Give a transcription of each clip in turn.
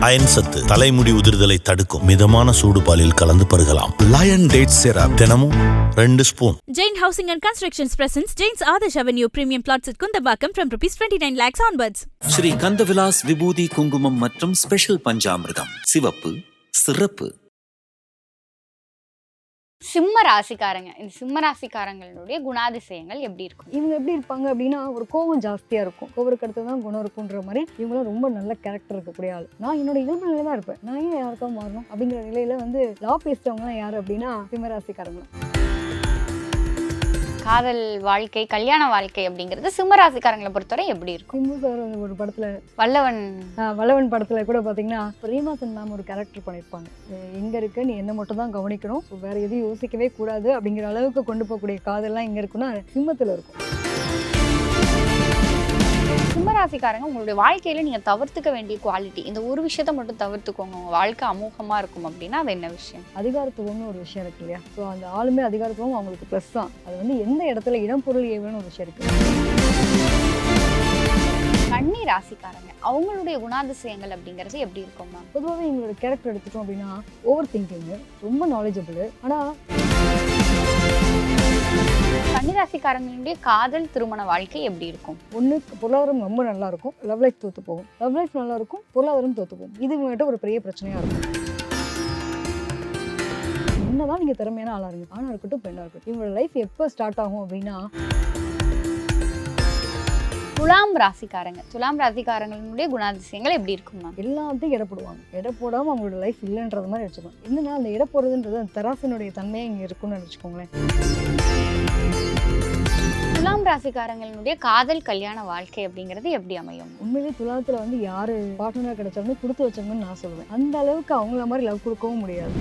Iron சத்து தலைமுடி உதிர்தலை தடுக்கும் மிதமான சூடு பாலில் கலந்து பருகலாம் லயன் டேட் சிரப் தினமும் ரெண்டு spoon Jain Housing and Constructions presents Jain's Adarsh Avenue Premium Plots at Kundabakam from rupees 29 lakhs onwards. Sri Kandavilas விபூதி குங்குமம் மற்றும் ஸ்பெஷல் பஞ்சாமிர்தம் சிவப்பு சிறப்பு சிம்ம ராசிக்காரங்க இந்த சிம்ம ராசிக்காரங்களுடைய குணாதிசயங்கள் எப்படி இருக்கும்? இவங்க எப்படி இருப்பாங்க அப்படின்னா ஒரு கோவம் ஜாஸ்தியாக இருக்கும். கோவருக்கு அடுத்து தான் குணம் இருக்குன்ற மாதிரி இவங்களும் ரொம்ப நல்ல கேரக்டர் இருக்கக்கூடிய ஆள். நான் என்னோட இயல்பு நிலையில தான் இருப்பேன். நான் ஏன் யாருக்கும் மாறணும் அப்படிங்கிற நிலையில வந்து லா பேசிட்டவங்கலாம் யார் அப்படின்னா சிம்ம ராசிக்காரங்க காதல் வாழ்க்கை கல்யாண வாழ்க்கை அப்படிங்கிறது சிம்ம ராசிக்காரங்களை பொறுத்தவரை எப்படி இருக்கும்? சிம்பு சார் வந்து ஒரு படத்துல வல்லவன். வல்லவன் படத்துல கூட பாத்தீங்கன்னா பிரேமாசன் மேம் ஒரு கேரக்டர் பண்ணியிருப்பாங்க எங்க இருக்க நீ என்ன மட்டும் தான் கவனிக்கணும் வேற எதையும் யோசிக்கவே கூடாது அப்படிங்கிற அளவுக்கு கொண்டு போகக்கூடிய காதெல்லாம் எங்க இருக்குன்னா சிம்மத்துல இருக்கும். சிம்ம ராசிக்காரங்க உங்களுடைய வாழ்க்கையில நீங்க தவிர்த்துக்க வேண்டிய குவாலிட்டி இந்த ஒரு விஷயத்த மட்டும் தவிர்த்துக்கோங்க. உங்க வாழ்க்கை அமோகமா இருக்கும் அப்படின்னா அது என்ன விஷயம்? அதிகாரத்துவம்னு ஒரு விஷயம் இருக்கு இல்லையா? ஸோ அந்த ஆளுமே அதிகாரத்துவம் அவங்களுக்கு ப்ளஸ் தான். அது வந்து எந்த இடத்துல இடம் பொருள் ஏவன்னு ஒரு விஷயம் இருக்கு. கன்னி ராசிக்காரங்க அவங்களுடைய குணாதிசயங்கள் அப்படிங்கிறது எப்படி இருக்கும் மேம் பொதுவாகவே எங்களோட கேரக்டர் எடுத்துட்டோம் அப்படின்னா ஓவர் திங்கிங்கு ரொம்ப நாலேஜபிள் ஆனால் கன்னிராசிக்காரங்களுடைய காதல் திருமண வாழ்க்கை எப்படி இருக்கும்? ஒன்று புலவரம் ரொம்ப நல்லா இருக்கும் லவ் லைஃப் தோத்து போகும். லவ் லைஃப் நல்லா இருக்கும் புலவரம் தோத்து போகும். இது மட்டும் ஒரு பெரிய பிரச்சனையாக இருக்கும். என்னதான் நீங்கள் திறமையான ஆளாக இருங்க ஆணாக இருக்கட்டும் பெண்ணாக இருக்கட்டும் இவங்களோட லைஃப் எப்போ ஸ்டார்ட் ஆகும் அப்படின்னா துலாம் ராசிக்காரங்க. துலாம் ராசிக்காரங்களுடைய குணாதிசயங்கள் எப்படி இருக்கும் மேம்? எல்லாத்தையும் எடை போடுவாங்க. எடை போடாமல் அவங்களோட லைஃப் இல்லைன்றது மாதிரி வச்சுக்கோங்க என்னன்னா அந்த எடை போடுறதுன்றது அந்த தராசினுடைய தன்மையே இங்கே இருக்குன்னு வச்சுக்கோங்களேன் துலாம் ராசிக்காரங்களுடைய காதல் கல்யாண வாழ்க்கை அப்படிங்கிறது எப்படி அமையும்? உண்மையிலேயே துலாத்தில் வந்து யார் பார்ட்னராக கிடைச்சாலுமே கொடுத்து வச்சவங்கன்னு நான் சொல்லுவேன் அந்த அளவுக்கு அவங்கள மாதிரி லவ் கொடுக்கவும் முடியாது.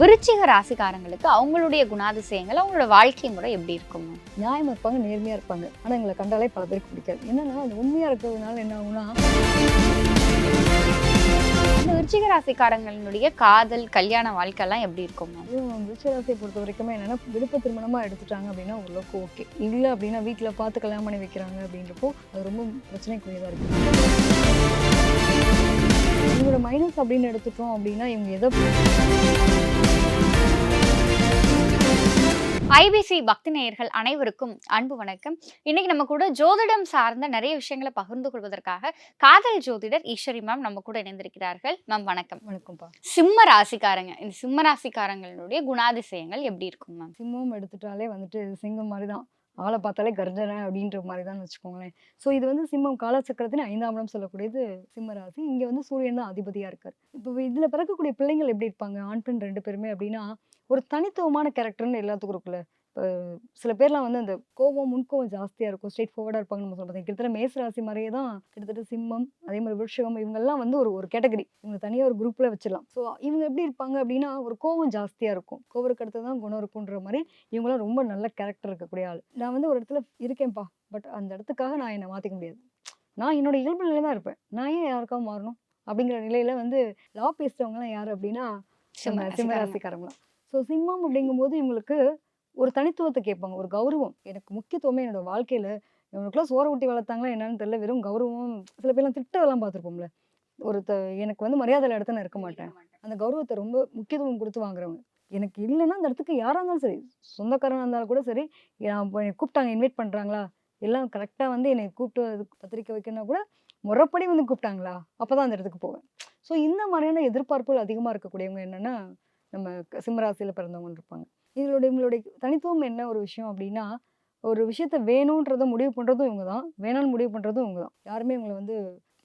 விருச்சிக ராசிக்காரங்களுக்கு அவங்களுடைய குணாதிசயங்கள் அவங்களோட வாழ்க்கை முறை எப்படி இருக்கும்? நியாயமாக இருப்பாங்க நேர்மையாக இருப்பாங்க ஆனால் எங்களை கண்டாலே பல பேருக்கு பிடிக்காது என்னன்னா அது உண்மையாக இருக்கிறதுனால என்ன ஆகும்னா இந்த விருச்சிக ராசிக்காரங்களுடைய காதல் கல்யாண வாழ்க்கை எல்லாம் எப்படி இருக்கும்? அதுவும் விருச்சராசியை பொறுத்த வரைக்குமே என்னன்னா விருப்ப திருமணமாக எடுத்துட்டாங்க அப்படின்னா ஓரளவுக்கு ஓகே இல்லை அப்படின்னா வீட்டில் பார்த்து கல்யாணம் பண்ணி வைக்கிறாங்க அப்படின்றப்போ அது ரொம்ப பிரச்சனைக்குரியதாக இருக்குது இவங்களோட மைனஸ் அப்படின்னு எடுத்துட்டோம் அப்படின்னா இவங்க எதை ஐபிசி பக்தி நேயர்கள் அனைவருக்கும் அன்பு வணக்கம். இன்னைக்கு நம்ம கூட ஜோதிடம் சார்ந்த நிறைய விஷயங்களை பகிர்ந்து கொள்வதற்காக காதல் ஜோதிடர் ஈஸ்வரி மேம் நம்ம கூட இணைந்திருக்கிறார்கள். மேம் வணக்கம். வணக்கம்ப்பா. சிம்ம ராசிக்காரங்க. இந்த சிம்ம ராசிக்காரங்களுடைய குணாதிசயங்கள் எப்படி இருக்கும் மேம் சிம்மம் எடுத்துட்டாலே வந்துட்டு சிங்கம் மாதிரி தான் ஆளை பார்த்தாலே கர்ஜனை அப்படின்ற மாதிரி தான் வச்சுக்கோங்களேன். ஸோ இது வந்து சிம்மம் காலச்சக்கரத்தின் ஐந்தாம் இடம் சொல்லக்கூடியது சிம்ம ராசி. இங்கே வந்து சூரியன் தான் அதிபதியாக இருக்கார். இப்போ இதில் பிறக்கக்கூடிய பிள்ளைங்கள் எப்படி இருப்பாங்க? ஆண் பெண் ரெண்டு பேருமே அப்படின்னா ஒரு தனித்துவமான கேரக்டர்னு எல்லாத்துக்கும் இருக்குல்ல இப்போ சில பேர்லாம் வந்து அந்த கோவம் முன்கோவம் ஜாஸ்தியாக இருக்கும். ஸ்ட்ரெயிட் ஃபார்வர்டாக இருப்பாங்க நம்ம சொல்லுவோம் கிட்டத்தட்ட மேச ராசி மாதிரியே தான் கிட்டத்தட்ட சிம்மம் அதே மாதிரி விருஷகம் இவங்கெல்லாம் வந்து ஒரு ஒரு கேட்டகரி இவங்க தனியாக ஒரு குரூப்பில் வச்சிடலாம். ஸோ இவங்க எப்படி இருப்பாங்க அப்படின்னா ஒரு கோவம் ஜாஸ்தியாக இருக்கும். கோவருக்கு அடுத்து தான் குணம் இருக்குன்ற மாதிரி இவங்களாம் ரொம்ப நல்ல கேரக்டர் இருக்கக்கூடிய ஆள். நான் வந்து ஒரு இடத்துல இருக்கேன்ப்பா. பட் அந்த இடத்துக்காக நான் என்னை மாற்றிக்க முடியாது. நான் என்னோட இயல்பு நிலையில தான் இருப்பேன். நான் ஏன் யாருக்காக மாறணும்? அப்படிங்கிற நிலையில வந்து லா பேசுறவங்கலாம் யார் அப்படின்னா. சிம்மராசிக்காரங்களாம் ஸோ சிம்மம் அப்படிங்கும்போது இவங்களுக்கு ஒரு தனித்துவத்தை கேட்பாங்க ஒரு கௌரவம். எனக்கு முக்கியத்துவமே என்னோட வாழ்க்கையில இவனுக்குலாம் சோற ஊட்டி வளர்த்தாங்களா என்னன்னு தெரியல. வெறும் கௌரவம் சில பேர்லாம் திட்டதெல்லாம் பார்த்துருப்போம்ல. ஒரு த எனக்கு வந்து மரியாதையில் இடத்த நான் இருக்க மாட்டேன். அந்த கௌரவத்தை ரொம்ப முக்கியத்துவம் கொடுத்து வாங்குறவங்க. எனக்கு இல்லைன்னா அந்த இடத்துக்கு யாராக இருந்தாலும் சரி சொந்தக்காரனாக இருந்தாலும் கூட சரி நான் என்னை கூப்பிட்டாங்க இன்வைட் பண்ணுறாங்களா எல்லாம் கரெக்டாக வந்து என்னை கூப்பிட்டு பத்திரிக்கை வைக்கணும்னா கூட முறைப்படி வந்து கூப்பிட்டாங்களா? அப்போ தான் அந்த இடத்துக்கு போவேன். ஸோ இந்த மாதிரியான எதிர்பார்ப்புகள் அதிகமாக இருக்கக்கூடியவங்க என்னென்னா நம்ம க- சிம்மராசியில் பிறந்தவங்க இருப்பாங்க. இதனுடைய இவங்களுடைய தனித்துவம் என்ன ஒரு விஷயம் அப்படின்னா ஒரு விஷயத்த வேணுன்றதை முடிவு பண்ணுறதும் இவங்க தான் வேணான்னு முடிவு பண்ணுறதும் இவங்க தான் யாருமே இவங்களை வந்து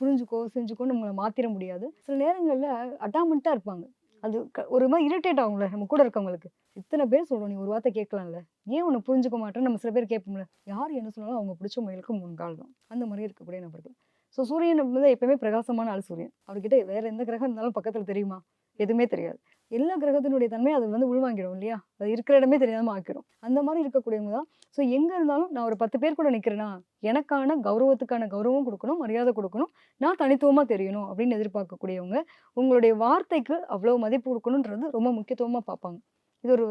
புரிஞ்சுக்கோ செஞ்சுக்கோன்னு உங்களை மாற்றிட முடியாது. சில நேரங்களில் அட்டாமெண்ட்டாக இருப்பாங்க. அது க- ஒரு மாதிரி இரிட்டேட் ஆகும்ல நம்ம கூட இருக்கவங்களுக்கு. இத்தனை பேர் சொல்கிறோம் நீ ஒரு வார்த்தை கேட்கலாம்ல. ஏன் உன்னை புரிஞ்சுக்க மாட்டேன்னு நம்ம சில பேர் கேட்போம்ல. யார் என்ன சொன்னாலும் அவங்க பிடிச்ச முயலுக்கு முன்கால் தான். அந்த மாதிரி இருக்கக்கூடிய நபர்கள். ஸோ சூரியன் வந்து எப்பயுமே பிரகாசமான ஆள் சூரியன். அவர்கிட்ட வேற எந்த கிரகம் இருந்தாலும் பக்கத்தில் தெரியுமா? எதுவுமே தெரியாது. எல்லா கிரகத்தினுடைய தன்மை அது வந்து உள்வாங்கிடும் இல்லையா? அது இருக்கிற இடமே தெரியாம ஆக்கிடும் அந்த மாதிரி இருக்கக்கூடியவங்க தான். ஸோ எங்கே இருந்தாலும் நான் ஒரு பத்து பேர் கூட நிற்கிறேன்னா எனக்கான கௌரவத்துக்கான கௌரவம் கொடுக்கணும் மரியாதை கொடுக்கணும் நான் தனித்துவமாக தெரியணும் அப்படின்னு எதிர்பார்க்கக்கூடியவங்க உங்களுடைய வார்த்தைக்கு அவ்வளோ மதிப்பு கொடுக்கணுன்றது ரொம்ப முக்கியத்துவமாக பார்ப்பாங்க. இது ஒரு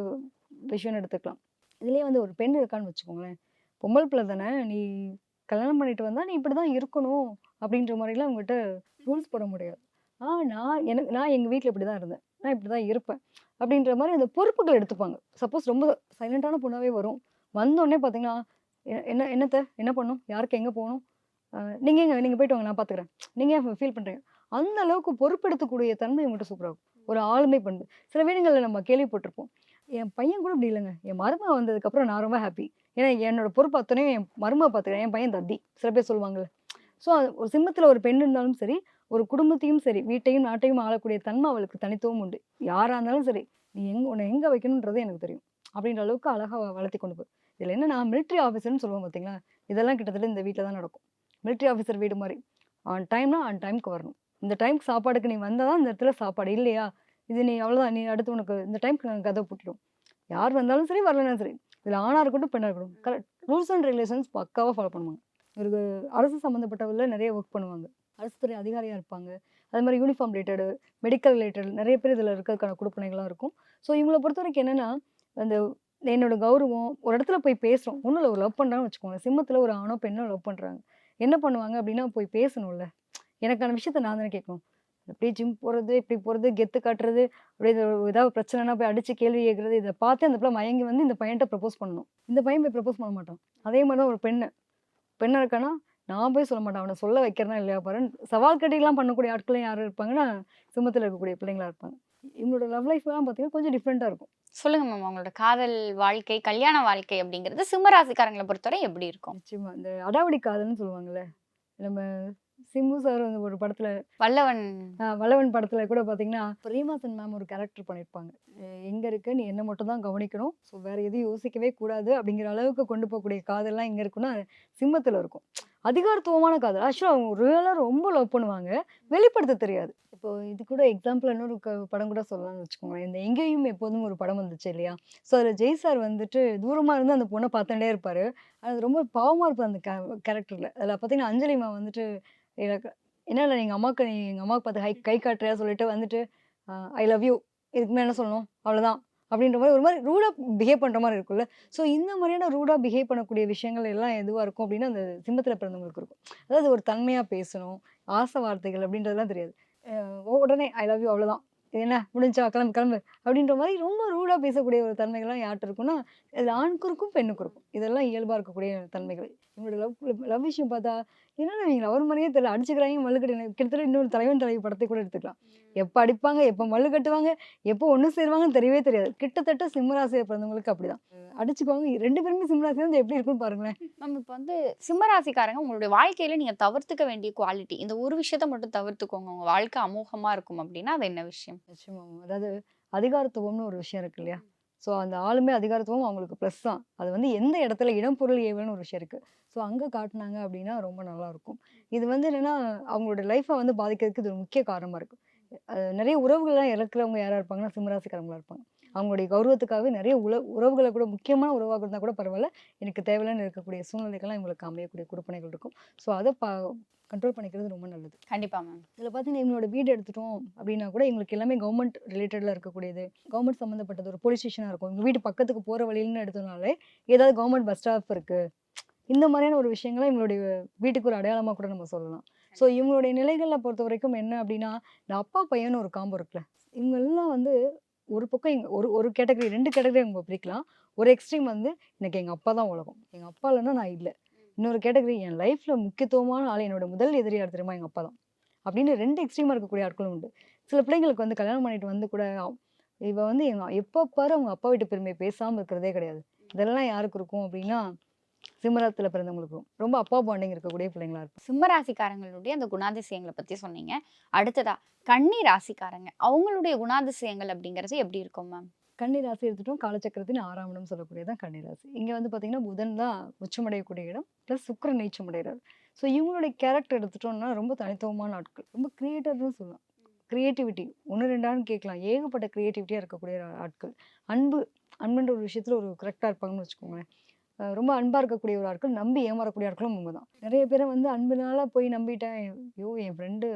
விஷயம்னு எடுத்துக்கலாம். இதுலேயே வந்து ஒரு பெண் இருக்கான்னு வச்சுக்கோங்களேன். பொம்பள் பிள்ளை தானே நீ கல்யாணம் பண்ணிட்டு வந்தால் நீ இப்படி தான் இருக்கணும் அப்படின்ற மாதிரிலாம் அவங்ககிட்ட ரூல்ஸ் போட முடியாது. ஆ நான் எனக்கு நான் எங்கள் வீட்டில் இப்படி தான் இருந்தேன். நான் இப்படி தான் இருப்பேன். அப்படின்ற மாதிரி அந்த பொறுப்புகள் எடுத்துப்பாங்க. சப்போஸ் ரொம்ப சைலண்ட்டான பொண்ணாகவே வரும். வந்தோடனே பார்த்தீங்கன்னா என்ன என்னத்த? என்ன பண்ணும்? யாருக்கு எங்கே போகணும்? நீங்கள் எங்கே நீங்கள் போயிட்டு வாங்க நான் பார்த்துக்கிறேன் நீங்கள் ஏன் ஃபீல் பண்ணுறீங்க அந்த அளவுக்கு பொறுப்பெடுக்கக்கூடிய தன்மை மட்டும் சூப்பராக இருக்கும் ஒரு ஆளுமை பண்பு. சில வீடுங்களில் நம்ம கேள்விப்பட்டிருப்போம். என் பையன் கூட இப்படி இல்லைங்க. என் மருமக வந்ததுக்கப்புறம் நான் ரொம்ப ஹாப்பி ஏன்னா என்னோட பொறுப்பு அத்தனையும் என் மருமக பார்த்துக்கிறேன் என் பையன் தத்தி. சில பேர் சொல்லுவாங்கல்ல. ஸோ ஒரு சிம்மத்தில் ஒரு பெண் இருந்தாலும் சரி ஒரு குடும்பத்தையும் சரி வீட்டையும் நாட்டையும் ஆளக்கூடிய தன்மை அவளுக்கு தனித்துவம் உண்டு. யாராக இருந்தாலும் சரி நீ எங்க உன்னை எங்கே வைக்கணுன்றது எனக்கு தெரியும். அப்படின்ற அளவுக்கு அழகாக வளர்த்தி கொண்டு போய் இதில் என்ன நான் மிலிட்ரி ஆஃபீஸர்னு சொல்லுவோம் பார்த்தீங்களா இதெல்லாம் கிட்டத்தட்ட இந்த வீட்டில் தான் நடக்கும். மிலிட்ரி ஆஃபீஸர் வீடு மாதிரி. ஆன் டைம்னா ஆன் டைம்க்கு வரணும். இந்த டைம்க்கு சாப்பாடுக்கு நீ வந்தால் தான் இந்த இடத்துல சாப்பாடு. இல்லையா? இது நீ அவ்வளோதான் நீ அடுத்து உனக்கு இந்த டைம்க்கு நாங்கள் கதை போட்டுடும். யார் வந்தாலும் சரி வரலனாலும் சரி. இதில் ஆணாக இருக்கட்டும் பெண்ணாக இருக்கட்டும். கரெக்ட் ரூல்ஸ் அண்ட் ரெகுலேஷன்ஸ் பக்காவாக ஃபாலோ பண்ணுவாங்க. ஒரு அரசு சம்மந்தப்பட்டவர்கள் நிறைய ஒர்க் பண்ணுவாங்க. அரசு துறை அதிகாரியாக இருப்பாங்க. அது மாதிரி யூனிஃபார்ம் ரிலேட்டடு மெடிக்கல் ரிலேட்டட் நிறைய பேர் இதில் இருக்கிறதுக்கான கொடுப்பனைகள்லாம் இருக்கும். ஸோ இவங்களை பொறுத்த வரைக்கும் என்னென்னா அந்த என்னோட கௌரவம் ஒரு இடத்துல போய் பேசுகிறோம் ஒன்றும் இல்லை ஒரு லவ் பண்ணுறான்னு வச்சுக்கோங்க. சிம்மத்தில் ஒரு ஆணோ பெண்ணோ லவ் பண்ணுறாங்க என்ன பண்ணுவாங்க அப்படின்னா போய் பேசணும்ல. எனக்கான விஷயத்த நான் தானே கேட்கணும். அப்படியே ஜிம் போகிறது இப்படி போகிறது கெத்து காட்டுறது அப்படியே ஏதாவது பிரச்சனைனா போய் அடித்து கேள்வி கேட்குறது இதை பார்த்து அந்த பிள்ளை மயங்கி வந்து இந்த பையன்கிட்ட ப்ரப்போஸ் பண்ணணும். இந்த பையன் போய் ப்ரப்போஸ் பண்ண மாட்டான். அதே மாதிரி தான் ஒரு பெண்ணை. பெண்ணாக இருக்கானா நான் போய் சொல்ல மாட்டேன். அவனை சொல்ல வைக்கிறனா இல்லையா பாரு. சவால் கட்டிலாம் பண்ணக்கூடிய ஆட்களும் யார் இருப்பாங்கன்னா சிம்மத்தில் இருக்கக்கூடிய பிள்ளைங்களா இருப்பாங்க. இவங்களோட லவ் லைஃப்லாம் பார்த்தீங்கன்னா கொஞ்சம் டிஃப்ரெண்ட்டாக இருக்கும். சொல்லுங்க மேம் உங்களோட காதல் வாழ்க்கை கல்யாண வாழ்க்கை அப்படிங்கிறது சிம்ம ராசிக்காரங்களை பொறுத்தவரை எப்படி இருக்கும்? நிச்சயமா. இந்த அடாவடி காதல்னு சொல்லுவாங்கல்ல நம்ம சிம்பு சார் வந்து ஒரு படத்துல வல்லவன். வல்லவன் படத்துல கூட பாத்தீங்கன்னா ரீமாசன் மேம் ஒரு கேரக்டர் பண்ணியிருப்பாங்க எங்க இருக்க? நீ என்ன மட்டும் தான் கவனிக்கணும். ஸோ வேற எதையும் யோசிக்கவே கூடாது அப்படிங்கிற அளவுக்கு கொண்டு போகக்கூடிய காதல்லாம் எங்க இருக்குன்னா சிம்மத்துல இருக்கும். அதிகாரத்துவமான காதல். ஆக்சுவலாக அவங்க ரியலாக ரொம்ப லவ் பண்ணுவாங்க. வெளிப்படுத்த தெரியாது. இப்போ இது கூட எக்ஸாம்பிள் இன்னொரு படம் கூட சொல்லலாம்னு வச்சுக்கோங்களேன். இந்த எங்கேயும் எப்போதும் ஒரு படம் வந்துச்சு இல்லையா? ஸோ அதில் ஜெய் சார் வந்துட்டு தூரமாக இருந்து அந்த பொண்ணை பார்த்துட்டே இருப்பார். அது ரொம்ப பாவமாக இருப்பார் அந்த கேரக்டரில் அதில் பார்த்தீங்கன்னா அஞ்சலிமா வந்துட்டு எனக்கு என்ன இல்லை எங்கள் அம்மாவுக்கு நீ எங்கள் அம்மாவுக்கு பார்த்து ஹை கை காட்டுறியா? சொல்லிட்டு வந்துட்டு ஐ லவ் யூ இதுக்கு மேலே என்ன சொல்லணும்? அவ்வளோதான் அப்படின்ற மாதிரி ஒரு மாதிரி ரூடாக பிஹேவ் பண்ணுற மாதிரி இருக்கும்ல. ஸோ இந்த மாதிரியான ரூடாக பிஹேவ் பண்ணக்கூடிய விஷயங்கள் எல்லாம் எதுவாக இருக்கும் அப்படின்னா அந்த சிம்மத்தில் பிறந்தவங்களுக்கு இருக்கும். அதாவது ஒரு தன்மையாக பேசணும் ஆசை வார்த்தைகள் அப்படின்றதெல்லாம் தெரியாது. உடனே ஐ லவ் யூ அவ்வளோதான் இது என்ன? முடிஞ்சா கிளம்பு கிளம்பு. அப்படின்ற மாதிரி ரொம்ப ரூடாக பேசக்கூடிய ஒரு தன்மைகள்லாம் யார்கிட்ட இருக்கும்னா இது ஆணுக்கும் இருக்கும் பெண்ணுக்கும் இருக்கும். இதெல்லாம் இயல்பாக இருக்கக்கூடிய தன்மைகள். இவங்களோட லவ் லவ் விஷயம் பார்த்தா என்னென்ன நீங்கள் அவர் மாதிரியே தெரியல. அடிச்சுக்கிறாங்க மல்லு கட்டி கிட்டத்தட்ட இன்னொரு தலைவன் தலைவி படத்தை கூட எடுத்துக்கலாம். எப்போ அடிப்பாங்க எப்போ மல்லு கட்டுவாங்க எப்போ ஒன்று சேருவாங்கன்னு தெரியவே தெரியாது. கிட்டத்தட்ட சிம்மராசியை பிறந்தவங்களுக்கு அப்படிதான். அடிச்சுக்குவாங்க. ரெண்டு பேருமே சிம்மராசி வந்து எப்படி இருக்குன்னு பாருங்களேன். மேம் இப்போ வந்து சிம்ம ராசிக்காரங்க உங்களுடைய வாழ்க்கையில நீங்க தவிர்த்துக்க வேண்டிய குவாலிட்டி இந்த ஒரு விஷயத்த மட்டும் தவிர்த்துக்கோங்க. உங்க வாழ்க்கை அமோகமா இருக்கும் அப்படின்னா அது என்ன விஷயம்? அதாவது அதிகாரத்துவம்னு ஒரு விஷயம் இருக்கு இல்லையா? ஸோ அந்த ஆளுமே அதிகாரத்துவம் அவங்களுக்கு ப்ளஸ் தான். அது வந்து எந்த இடத்துல இடம் பொருள் ஏவல்னு ஒரு விஷயம் இருக்குது ஸோ அங்கே காட்டினாங்க அப்படின்னா ரொம்ப நல்லாயிருக்கும் இது வந்து என்னென்னா அவங்களோட லைஃப்பை வந்து பாதிக்கிறதுக்கு இது ஒரு முக்கிய காரணமாக இருக்கும் நிறைய உறவுகள்லாம் இறக்குறவங்க யாராக இருப்பாங்கன்னா சிம்மராசிக்காரங்களாக இருப்பாங்க. அவங்களுடைய கௌரவத்துக்காகவே நிறைய உல உறவுகளை கூட முக்கியமான உறவாக இருந்தால் கூட பரவாயில்ல. எனக்கு தேவையில்லைன்னு இருக்கக்கூடிய சூழ்நிலைகள்லாம் இவங்களுக்கு அமையக்கூடிய கொடுப்பனைகள் இருக்கும். ஸோ அதை பா கண்ட்ரோல் பண்ணிக்கிறது ரொம்ப நல்லது. கண்டிப்பா மேம் இதில் பார்த்தீங்கன்னா இவங்களோட வீடு எடுத்துட்டோம் அப்படின்னா கூட எங்களுக்கு எல்லாமே கவர்மெண்ட் ரிலேட்டடில் இருக்கக்கூடியது. கவர்மெண்ட் சம்மந்தப்பட்டது ஒரு போலீஸ் ஸ்டேஷனாக இருக்கும். எங்கள் வீட்டு பக்கத்துக்கு போகிற வழியில்னு எடுத்தோம்னாலே ஏதாவது கவர்மெண்ட் பஸ் ஸ்டாப் இருக்குது இந்த மாதிரியான ஒரு விஷயங்களை இவங்களுடைய வீட்டுக்கு ஒரு அடையாளமாக கூட நம்ம சொல்லலாம். ஸோ இவங்களுடைய நிலைகளில் பொறுத்த வரைக்கும் என்ன அப்படின்னா இந்த அப்பா பையன் ஒரு காம்போ இருக்குல்ல. இவங்க எல்லாம் வந்து ஒரு பக்கம் எங்க ஒரு ஒரு கேட்டகரி ரெண்டு கேட்டகரி அவங்க பிரிக்கலாம். ஒரு எக்ஸ்ட்ரீம் வந்து எனக்கு எங்கள் அப்பா தான் உலகம். எங்கள் அப்பா இல்லைன்னா நான் இல்லை. இன்னொரு கேட்டகரி என் லைஃப்பில் முக்கியத்துவமான ஆள் என்னோட முதல் எதிரியார் தெரியுமா? எங்கள் அப்பா தான். அப்படின்னு ரெண்டு எக்ஸ்ட்ரீமாக இருக்கக்கூடிய ஆட்களும் உண்டு. சில பிள்ளைங்களுக்கு வந்து கல்யாணம் பண்ணிட்டு வந்து கூட இவ வந்து எங்க எப்போ பாரு அவங்க அப்பா வீட்டு பெருமையை பேசாமல் இருக்கிறதே கிடையாது. இதெல்லாம் யாருக்கு இருக்கும் அப்படின்னா சிம்மராத்தில் பிறந்தவங்களுக்கும் ரொம்ப அப்பா பாண்டிங் இருக்கக்கூடிய பிள்ளைங்களா இருக்கும். சிம்ம ராசிக்காரங்களுடைய அந்த குணாதிசயங்களை பத்தி சொன்னீங்க. அடுத்ததா கன்னி ராசிக்காரங்க அவங்களுடைய குணாதிசயங்கள் அப்படிங்கிறது எப்படி இருக்கும் மேம் கன்னி ராசி எடுத்துட்டோம். காலச்சக்கரத்தின் ஆறாம் இடம் சொல்லக்கூடியதான் கன்னி ராசி இங்கே வந்து பார்த்தீங்கன்னா புதன் தான் உச்சமடையக்கூடிய இடம். ப்ளஸ் சுக்கிரன் நீச்சமடைகிறார் ஸோ இவங்களுடைய கேரக்டர் எடுத்துட்டோம்னா ரொம்ப தனித்துவமான ஆட்கள். ரொம்ப கிரியேட்டர்னு சொல்லலாம். கிரியேட்டிவிட்டி ஒன்று ரெண்டான்னு கேட்கலாம். ஏகப்பட்ட கிரியேட்டிவிட்டியாக இருக்கக்கூடிய ஆட்கள். அன்பு அன்புன்ற ஒரு விஷயத்தில் ஒரு கரெக்டாக இருப்பாங்கன்னு வச்சுக்கோங்களேன். ரொம்ப அன்பாக இருக்கக்கூடிய ஒரு ஆட்கள். நம்பி ஏமாறக்கூடிய ஆட்களும் அவங்க தான் நிறைய பேரை வந்து அன்புனால போய் நம்பிட்டேன். ஐயோ என் ஃப்ரெண்டு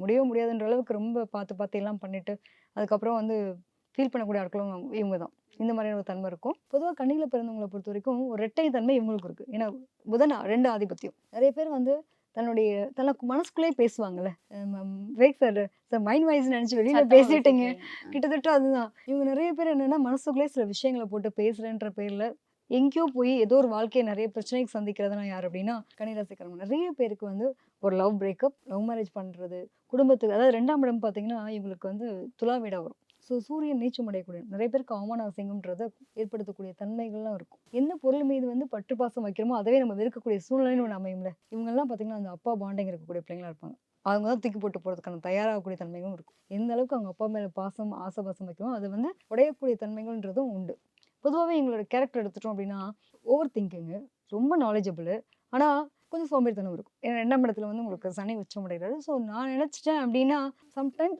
முடியவே முடியாதுன்ற அளவுக்கு ரொம்ப பார்த்து பார்த்து எல்லாம் பண்ணிட்டு அதுக்கப்புறம் வந்து ஃபீல் பண்ணக்கூடிய ஆட்களும் இவங்க தான் இந்த மாதிரியான ஒரு தன்மை இருக்கும். பொதுவாக கண்ணியில் பிறந்தவங்களை பொறுத்த வரைக்கும் ஒரு ரெட்டை தன்மை இவங்களுக்கு இருக்குது ஏன்னா புதன் ரெண்டு ஆதிபத்தியம். நிறைய பேர் வந்து தன்னுடைய தனக்கு மனசுக்குள்ளே பேசுவாங்கல்ல. வேக் சார் சார் மைண்ட் வாய்ஸ் நினச்சி வெளியில் பேசிட்டீங்க. கிட்டத்தட்ட அதுதான். இவங்க நிறைய பேர் என்னன்னா மனசுக்குள்ளே சில விஷயங்களை போட்டு பேசுறேன்ற பேர்ல எங்கேயோ போய் ஏதோ ஒரு வாழ்க்கையை நிறைய பிரச்சனைக்கு சந்திக்கிறதுனா யார் அப்படின்னா கன்னிராசிக்காரங்க. நிறைய பேருக்கு வந்து ஒரு லவ் பிரேக்கப் லவ் மேரேஜ் பண்றது குடும்பத்துக்கு அதாவது ரெண்டாம் இடம் பார்த்தீங்கன்னா இவங்களுக்கு வந்து துலா வீடா வரும். ஸோ சூரியன் நீச்சம் அடையக்கூடிய நிறைய பேருக்கு அவமான அசிங்கம்ன்றதை ஏற்படுத்தக்கூடிய தன்மைகள்லாம் இருக்கும். என்ன பொருள் மீது வந்து பற்று பாசம் வைக்கிறோமோ அதவே நம்ம வெறுக்கக்கூடிய சூழ்நிலைன்னு ஒன்று அமையும்ல. இவங்கெல்லாம் பார்த்தீங்கன்னா அந்த அப்பா பாண்டிங் இருக்கக்கூடிய பிள்ளைங்களா இருப்பாங்க. அவங்க தான் தூக்கி போட்டு போகிறதுக்கான தயாராகக்கூடிய தன்மைகளும் இருக்கும். எந்த அளவுக்கு அவங்க அப்பா மேலே பாசம் ஆசை பாசம் வைக்கிறோம் அது வந்து உடையக்கூடிய தன்மைகள்ன்றதும் உண்டு. பொதுவாகவே எங்களோட கேரக்டர் எடுத்துட்டோம் அப்படின்னா ஓவர் திங்கிங்கு ரொம்ப நாலேஜபிள் ஆனால் கொஞ்சம் சோம்பேறித்தனம் இருக்கும். ஏன்னா ரெண்டாம் இடத்துல வந்து உங்களுக்கு சனி உச்சம் அடைகிறாரு. ஸோ நான் நினச்சிட்டேன் அப்படின்னா சம்டைம்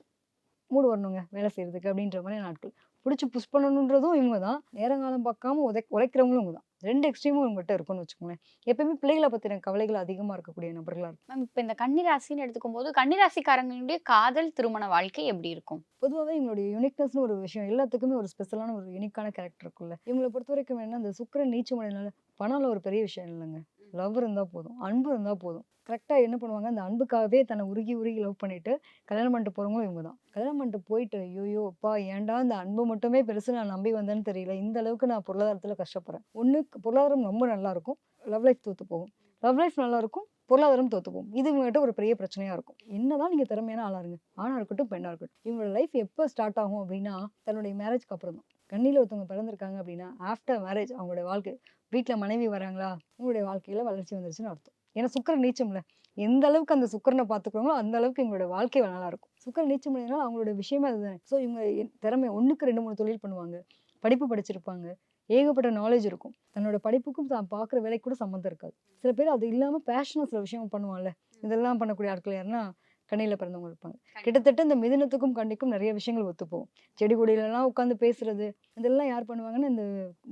மூடு வரணுங்க வேலை செய்யறதுக்கு அப்படின்ற மாதிரி நாட்கள் பிடிச்சி புஷ் பண்ணணுன்றதும் இவங்க தான் நேரங்காலம் பார்க்காம உதை உழைக்கிறவங்களும் இவங்க தான் ரெண்டு எக்ஸ்ட்ரீமும் இவங்ககிட்ட இருக்கும்னு வச்சுக்கோங்களேன். எப்பயுமே பிள்ளைகளை பற்றின கவலைகள் அதிகமாக இருக்கக்கூடிய நபர்களாக இருக்கும். மேம் இப்போ இந்த கன்னிராசின்னு எடுத்துக்கும் போது கன்னிராசிக்காரங்களுடைய காதல் திருமண வாழ்க்கை எப்படி இருக்கும்? பொதுவாகவே இவங்களுடைய யூனிக்னஸ்னு ஒரு விஷயம் எல்லாத்துக்குமே ஒரு ஸ்பெஷலான ஒரு யூனிக்கான கேரக்டர் இருக்குல்ல இவங்களை பொறுத்த வரைக்கும் என்ன இந்த சுக்கரன் நீச்சம் அடைனால பணம்ல ஒரு பெரிய விஷயம் இல்லைங்க. லவ் இருந்தால் போதும் அன்பு இருந்தால் போதும். கரெக்டாக என்ன பண்ணுவாங்க? அந்த அன்புக்காகவே தன்னை உருகி உருகி லவ் பண்ணிவிட்டு கல்யாணம் பண்ணிட்டு போகிறவங்களும் இவங்க தான் கல்யாணம் பண்ணிட்டு போயிட்டு ஐயோ அப்பா ஏன்டா இந்த அன்பு மட்டுமே பெருசு நான் நம்பி வந்தேன்னு தெரியல. இந்த அளவுக்கு நான் பொருளாதாரத்தில் கஷ்டப்படுறேன். ஒன்று பொருளாதாரம் ரொம்ப நல்லாயிருக்கும் லவ் லைஃப் தூத்து போகும். லவ் லைஃப் நல்லாயிருக்கும் பொருளாதாரம் தோத்துப்போம். இது இவங்ககிட்ட ஒரு பெரிய பிரச்சனையாக இருக்கும். என்னதான் நீங்கள் திறமையான ஆளாக இருங்க. ஆணா இருக்கட்டும் பெண்ணாக இருக்கட்டும். இவங்களோட லைஃப் எப்போ ஸ்டார்ட் ஆகும் அப்படின்னா தன்னுடைய மேரேஜ்க்கு அப்புறம் தான் கண்ணியில் ஒருத்தவங்க பிறந்திருக்காங்க அப்படின்னா ஆஃப்டர் மேரேஜ் அவங்களுடைய வாழ்க்கை வீட்டில் மனைவி வராங்களா? உங்களுடைய வாழ்க்கையில் வளர்ச்சி வந்துருச்சுன்னு அர்த்தம். ஏன்னா சுக்கரன் நீச்சம்ல. எந்த அளவுக்கு அந்த சுக்கரனை பார்த்துக்கிறோங்களோ அந்த அளவுக்கு எங்களோட வாழ்க்கை நல்லா இருக்கும். சுக்கரன் நீச்சம் அவங்களோட விஷயமே அதுதான். ஸோ இவங்க என் திறமை ஒன்றுக்கு ரெண்டு மூணு தொழில் பண்ணுவாங்க. படிப்பு படிச்சிருப்பாங்க. ஏகப்பட்ட நாலேஜ் இருக்கும். தன்னோட படிப்புக்கும் தான் பார்க்குற வேலைக்கு கூட சம்மந்தம் இருக்காது. சில பேர் அது இல்லாமல் பேஷனாக சில விஷயம் பண்ணுவாங்கல்ல. இதெல்லாம் பண்ணக்கூடிய ஆட்கள் யாருன்னா கண்ணியில் பிறந்தவங்க இருப்பாங்க. கிட்டத்தட்ட இந்த மிதுனத்துக்கும் கண்ணிக்கும் நிறைய விஷயங்கள் ஒத்துப்போகும் செடி கொடியிலலாம் உட்காந்து பேசுறது இதெல்லாம் யார் பண்ணுவாங்கன்னா இந்த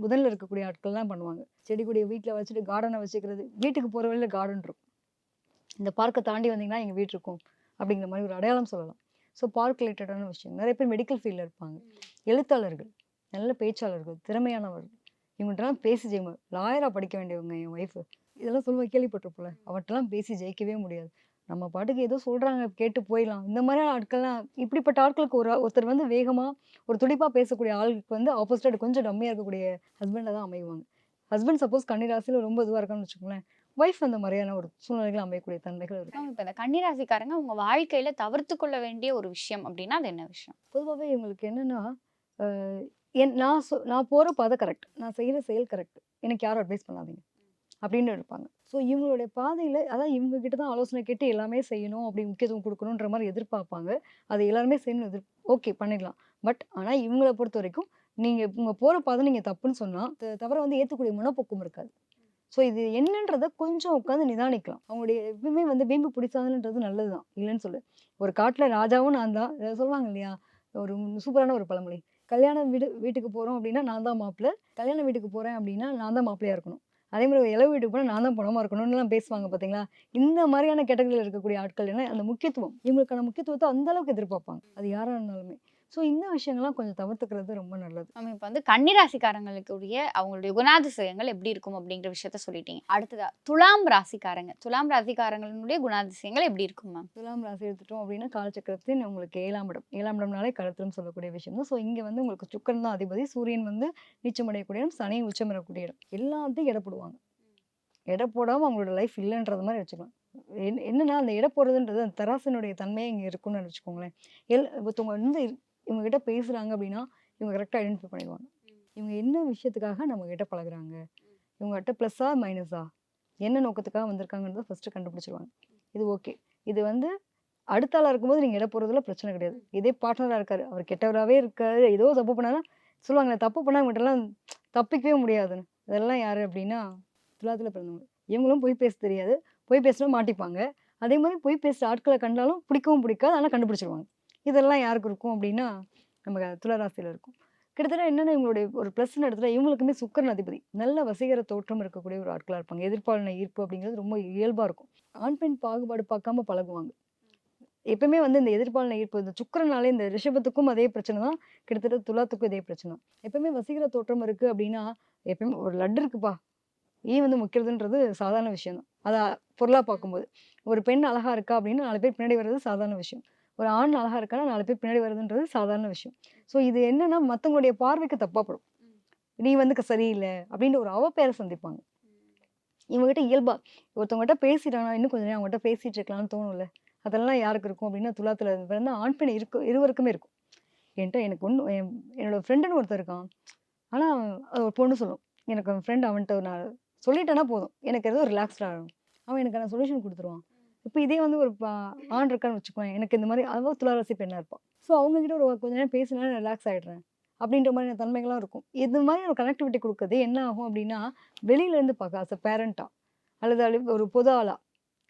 முதல்ல இருக்கக்கூடிய ஆட்கள்லாம் பண்ணுவாங்க. செடி கொடியை வீட்டில் வச்சுட்டு கார்டனை வச்சுக்கிறது வீட்டுக்கு போகிற வழியில் கார்டன் இருக்கும். இந்த பார்க்கை தாண்டி வந்தீங்கன்னா எங்கள் வீட்டு இருக்கும் அப்படிங்கிற மாதிரி ஒரு அடையாளம் சொல்லலாம். ஸோ பார்க் ரிலேட்டடான விஷயம். நிறைய பேர் மெடிக்கல் ஃபீல்டில் இருப்பாங்க. எழுத்தாளர்கள். நல்ல பேச்சாளர்கள் திறமையானவர்கள். இவங்கள்ட்டலாம் பேசி ஜெயிமா லாயராக படிக்க வேண்டியவங்க என் ஒய்ஃபு இதெல்லாம் சொல்லுவ கேள்விப்பட்டிருப்போம்ல அவட்டெல்லாம் பேசி ஜெயிக்கவே முடியாது. நம்ம பாட்டுக்கு ஏதோ சொல்கிறாங்க கேட்டு போயிடலாம். இந்த மாதிரியான ஆட்கள்லாம் இப்படிப்பட்ட ஆட்களுக்கு ஒரு ஒருத்தர் வந்து வேகமாக ஒரு துடிப்பாக பேசக்கூடிய ஆளுக்கு வந்து ஆப்போசிட்டாக கொஞ்சம் டம்மியாக இருக்கக்கூடிய ஹஸ்பண்டை தான் அமைவாங்க. ஹஸ்பண்ட் சப்போஸ் கன்னிராசியில் ரொம்ப இதுவாக இருக்கான்னு வச்சுக்கோங்களேன். ஒய்ஃப் அந்த மாதிரியான ஒரு சூழ்நிலைகள் அமையக்கூடிய தன்மைகள் இருக்கு. இப்போ இந்த கன்னிராசிக்காரங்க உங்க வாழ்க்கையில தவிர்த்து கொள்ள வேண்டிய ஒரு விஷயம் அப்படின்னா அது என்ன விஷயம்? பொதுவாகவே இவங்களுக்கு என்னன்னா என் நான் சொ நான் போகிற பாதை கரெக்ட் நான் செய்கிற செயல் கரெக்ட் எனக்கு யாரும் அட்வைஸ் பண்ணாதீங்க. அப்படின்னு இருப்பாங்க ஸோ இவங்களுடைய பாதையில் அதான் இவங்க கிட்ட தான் ஆலோசனை கேட்டு எல்லாமே செய்யணும் அப்படி முக்கியத்துவம் கொடுக்கணுன்ற மாதிரி எதிர்பார்ப்பாங்க. அது எல்லாருமே செய்யணும் எதிர் ஓகே பண்ணிடலாம். பட் ஆனால் இவங்களை பொறுத்த வரைக்கும் நீங்கள் உங்கள் போகிற பாதை நீங்கள் தப்புன்னு சொன்னால் தவிர வந்து ஏற்றக்கூடிய மனப்போக்கம் இருக்காது. ஸோ இது என்னன்றதை கொஞ்சம் உட்காந்து நிதானிக்கலாம். அவங்களுடைய எப்பவுமே வந்து வீம்பு பிடிச்சாதுன்றது நல்லது தான் இல்லைன்னு சொல்லு. ஒரு காட்டில் ராஜாவும் நான் தான். சொல்லுவாங்க இல்லையா? ஒரு சூப்பரான ஒரு பழமொழி. கல்யாணம் வீடு வீட்டுக்கு போகிறோம் அப்படின்னா நான் தான் மாப்பிள்ளை. கல்யாண வீட்டுக்கு போகிறேன் அப்படின்னா நான் தான் மாப்பிள்ளையாக இருக்கணும். அதே மாதிரி இளவு வீட்டுக்கு போனால் நான் தான் பணமாக இருக்கணும்னுலாம் பேசுவாங்க பார்த்தீங்களா இந்த மாதிரியான கேட்டகரியில் இருக்கக்கூடிய ஆட்கள் என்ன? அந்த முக்கியத்துவம். இவங்களுக்கான முக்கியத்துவத்தை அந்த அளவுக்கு எதிர்பார்ப்பாங்க. அது யாராக இருந்தாலுமே. ஸோ இந்த விஷயங்கள்லாம் கொஞ்சம் தவிர்த்துக்கிறது ரொம்ப நல்லது. மேம் இப்போ வந்து கன்னிராசிக்காரங்களுக்குரிய அவங்களுடைய குணாதிசயங்கள் எப்படி இருக்கும் அப்படிங்கிற விஷயத்த சொல்லிட்டீங்க. அடுத்ததா துலாம் ராசிக்காரங்க. துலாம் ராசிக்காரங்களுடைய குணாதிசயங்கள் எப்படி இருக்கும் மேம் துலாம் ராசி எடுத்துட்டோம் அப்படின்னா காலச்சக்கரத்தின் உங்களுக்கு ஏழாம் இடம். ஏழாம் இடம்னாலே கருத்திரம் சொல்லக்கூடிய விஷயம் தான். ஸோ இங்கே வந்து உங்களுக்கு சுக்கரன் தான் அதிபதி. சூரியன் வந்து நீச்சமடையக்கூடிய இடம் சனி உச்சமிடக்கூடிய இடம். எல்லாத்தையும் எடை போடுவாங்க. எடை போடாமல் அவங்களோட லைஃப் இல்லைன்றது மாதிரி வச்சுக்கலாம். என்ன என்னன்னா அந்த எடை போடுறதுன்றது அந்த தராசனுடைய தன்மையே இங்கே இருக்குன்னு வச்சுக்கோங்களேன். எல் ஒருத்தவங்க வந்து இவங்ககிட்ட பேசுகிறாங்க அப்படின்னா இவங்க கரெக்டாக ஐடென்டிஃபை பண்ணிடுவாங்க. இவங்க என்ன விஷயத்துக்காக நம்மக்கிட்ட பழகுறாங்க? இவங்ககிட்ட ப்ளஸ்ஸா மைனஸா என்ன நோக்கத்துக்காக வந்திருக்காங்கன்றத ஃபஸ்ட்டு கண்டுபிடிச்சிருவாங்க. இது ஓகே இது வந்து அடுத்த ஆளாக இருக்கும்போது நீங்கள் இட போகிறதுல பிரச்சனை கிடையாது. இதே பார்ட்னராக இருக்காரு. அவர் கெட்டவராகவே இருக்காரு. ஏதோ தப்பு பண்ணாலும் சொல்லுவாங்களே தப்பு பண்ணால் இவங்ககிட்டலாம் தப்பிக்கவே முடியாதுன்னு இதெல்லாம் யார் அப்படின்னா துலாத்தில் பிறந்தவங்க. இவங்களும் போய் பேச தெரியாது. போய் பேசினா மாட்டிப்பாங்க. அதே மாதிரி போய் பேசுகிற ஆட்களை கண்டாலும் பிடிக்கவும் பிடிக்காது. ஆனால் கண்டுபிடிச்சிருவாங்க. இதெல்லாம் யாருக்கு இருக்கும் அப்படின்னா நம்ம துளராசியில் இருக்கும். கிட்டத்தட்ட என்னென்ன இவங்களுடைய ஒரு ப்ளஸ்ன்னு இடத்துல இவங்களுக்குமே சுக்கரன் அதிபதி. நல்ல வசீகர தோற்றம் இருக்கக்கூடிய ஒரு ஆட்களாக இருப்பாங்க. எதிர்பாலின ஈர்ப்பு அப்படிங்கிறது ரொம்ப இயல்பாக இருக்கும். ஆண் பெண் பாகுபாடு பார்க்காம பழகுவாங்க. எப்பவுமே வந்து இந்த எதிர்பாலின ஈர்ப்பு இந்த சுக்கரனாலே இந்த ரிஷபத்துக்கும் அதே பிரச்சனை தான். கிட்டத்தட்ட துலாத்துக்கும் இதே பிரச்சனை தான். எப்பயுமே வசீகர தோற்றம் இருக்குது அப்படின்னா எப்பயுமே ஒரு லட்டு இருக்குப்பா. ஈ வந்து முக்கிறதுன்றது சாதாரண விஷயம் தான். அதை பொருளாக பார்க்கும்போது. ஒரு பெண் அழகா இருக்கா அப்படின்னு நாலு பேர் பின்னாடி வர்றது சாதாரண விஷயம். ஒரு ஆண் அழகாக இருக்கான்னா நாலு பேர் பின்னாடி வருதுன்றது சாதாரண விஷயம். ஸோ இது என்னன்னா மற்றவங்களுடைய பார்வைக்கு தப்பாப்படும் நீ வந்து க- சரியில்லை அப்படின்ற ஒரு அவப்பேரை சந்திப்பாங்க. இவங்ககிட்ட இயல்பா ஒருத்தவங்ககிட்ட பேசிட்டானா இன்னும் கொஞ்சம் நேரம் அவங்ககிட்ட பேசிட்டு இருக்கலாம்னு தோணும்ல. அதெல்லாம் யாருக்கு இருக்கும் அப்படின்னா துலாத்துல பிறந்த ஆண் பெண் இருக்கு இருவருக்குமே இருக்கும். என்கிட்ட எனக்கு ஒன்று என்னோட ஃப்ரெண்டுன்னு ஒருத்தர் இருக்கான். ஆனால் அது ஒரு பொண்ணு சொல்லும். எனக்கு அவன் ஃப்ரெண்ட் அவன்கிட்ட நான் சொல்லிட்டேன்னா போதும். எனக்கு ஏதோ ரிலாக்ஸ்டாக ஆகும் அவன் எனக்கு நான் சொல்யூஷன் கொடுத்துருவான். இப்போ இதே வந்து ஒரு பா- ஆண் இருக்கான்னு வச்சுக்கோங்க எனக்கு இந்த மாதிரி அவள் துளாராசி பெண்ணாக இருப்பான் ஸோ அவங்க கிட்ட ஒரு கொஞ்ச நேரம் பேசினா ரிலாக்ஸ் ஆகிடுறேன் அப்படின்ற மாதிரி தன்மைகள்லாம் இருக்கும். இது மாதிரி ஒரு கனெக்டிவிட்டி கொடுக்குறது என்ன ஆகும் அப்படின்னா வெளியிலேருந்து பார்க்க அஸ் அ பேரண்டா அல்லது அழி- ஒரு பொது ஆளாக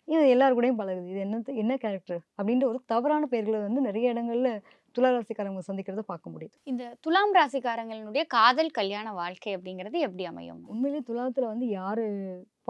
இது எல்லாருக்கூடையும் கூடயும் பழகுது. இது என்ன என்ன கேரக்டர் அப்படின்ற ஒரு தவறான பெயர்களை வந்து நிறைய இடங்கள்ல துளாராசிக்காரங்க சந்திக்கிறத பார்க்க முடியுது. இந்த துலாம் ராசிக்காரங்களுடைய காதல் கல்யாண வாழ்க்கை அப்படிங்கிறது எப்படி அமையும்? உண்மையிலேயே துலாத்துல வந்து யாரு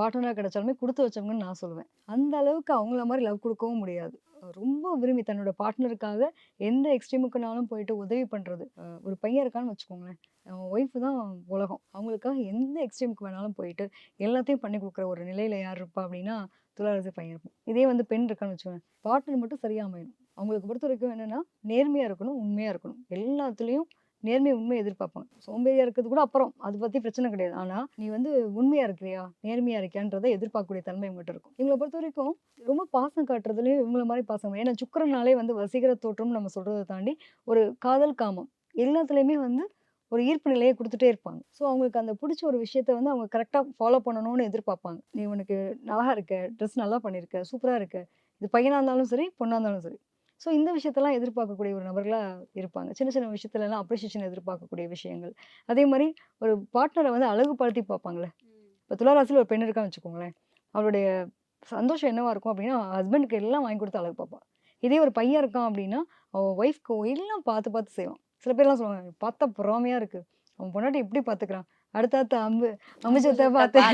பார்ட்னராக கிடைச்சாலுமே கொடுத்து வச்சவங்கன்னு நான் சொல்லுவேன். அந்த அளவுக்கு அவங்கள மாதிரி லவ் கொடுக்கவும் முடியாது. ரொம்ப விரும்பி தன்னோட பார்ட்னருக்காக எந்த எக்ஸ்ட்ரீமுக்குனாலும் போயிட்டு உதவி பண்றது. அஹ் ஒரு பையன் இருக்கான்னு வச்சுக்கோங்களேன். ஒய்ஃப் தான் உலகம். அவங்களுக்காக எந்த எக்ஸ்ட்ரீமுக்கு வேணாலும் போயிட்டு எல்லாத்தையும் பண்ணி கொடுக்குற ஒரு நிலையில யார் இருப்பா அப்படின்னா துளாராசி பையன் இருக்கும் இதே வந்து பெண் இருக்கான்னு வச்சுக்கோங்க. பார்ட்னர் மட்டும் சரியாக அமையணும். அவங்களுக்கு பொறுத்த வரைக்கும் என்னென்னா நேர்மையாக இருக்கணும் உண்மையாக இருக்கணும். எல்லாத்துலேயும் நேர்மை உண்மை எதிர்பார்ப்பாங்க. சோம்பேறியாக இருக்கிறது கூட அப்புறம். அதை பற்றி பிரச்சனை கிடையாது. ஆனால் நீ வந்து உண்மையாக இருக்கிறியா நேர்மையாக இருக்கியான்றதை எதிர்பார்க்கக்கூடிய தன்மை மட்டும் இருக்கும். இவங்களை பொறுத்த வரைக்கும் ரொம்ப பாசம் காட்டுறதுலையும் இவங்கள மாதிரி பாசம் ஏன்னா சுக்கரனாலே வந்து வசீகர தோற்றம்னு நம்ம சொல்கிறத தாண்டி ஒரு காதல் காமம். எல்லாத்துலேயுமே வந்து ஒரு ஈர்ப்பு நிலையை கொடுத்துட்டே இருப்பாங்க. ஸோ அவங்களுக்கு அந்த பிடிச்ச ஒரு விஷயத்த வந்து அவங்க கரெக்டாக ஃபாலோ பண்ணணும்னு எதிர்பார்ப்பாங்க. நீ உனக்கு நல்லா இருக்க ட்ரெஸ் நல்லா பண்ணியிருக்க சூப்பராக இருக்க. இது பையனாக இருந்தாலும் சரி பொண்ணாக இருந்தாலும் சரி. ஸோ இந்த விஷயத்தெல்லாம் எதிர்பார்க்கக்கூடிய ஒரு நபர்களாக இருப்பாங்க. சின்ன சின்ன விஷயத்துலலாம் அப்ரிஷியேஷன் எதிர்பார்க்கக்கூடிய விஷயங்கள். அதே மாதிரி ஒரு பார்ட்னரை வந்து அழகுபடுத்தி பார்ப்பாங்களே இப்போ துளாராசியில் ஒரு பெண் இருக்கான்னு வச்சுக்கோங்களேன். அவளுடைய சந்தோஷம் என்னவாக இருக்கும் அப்படின்னா ஹஸ்பண்டுக்கு எல்லாம் வாங்கி கொடுத்து அழகு பார்ப்பான் இதே ஒரு பையன் இருக்கான் அப்படின்னா அவன் ஒய்ஃப்க்கு எல்லாம் பார்த்து பார்த்து செய்வான். சில பேர்லாம் சொல்லுவாங்க பார்த்தா பொறாமையா இருக்கு. அவன் பொண்டாட்டி எப்படி பார்த்துக்கிறான் அடுத்த அம்பு அமிச்சத்தை பார்த்தேன்